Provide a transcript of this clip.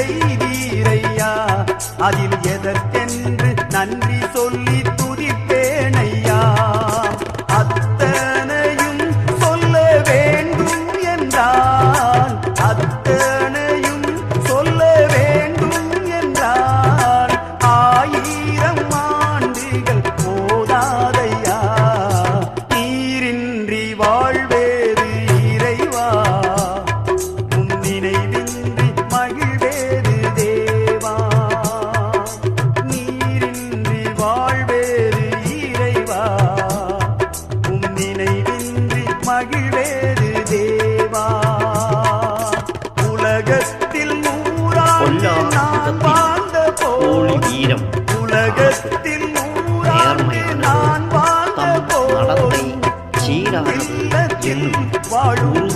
செய்தீரையா? அதில் எதற்கென்று நன்றி சொல்லி துதிப்பேனையா? அத்தனையும் சொல்ல வேண்டும் என்றான். அத்தனை நினைவின்றி மகிழ்வேறு தேவா. உலகத்தில் நூறாண்டு நான் வாழ்ந்த போதும் உலகத்தில் நூறாண்டு நான் வாழ்ந்த போதும் சீரான வாழும்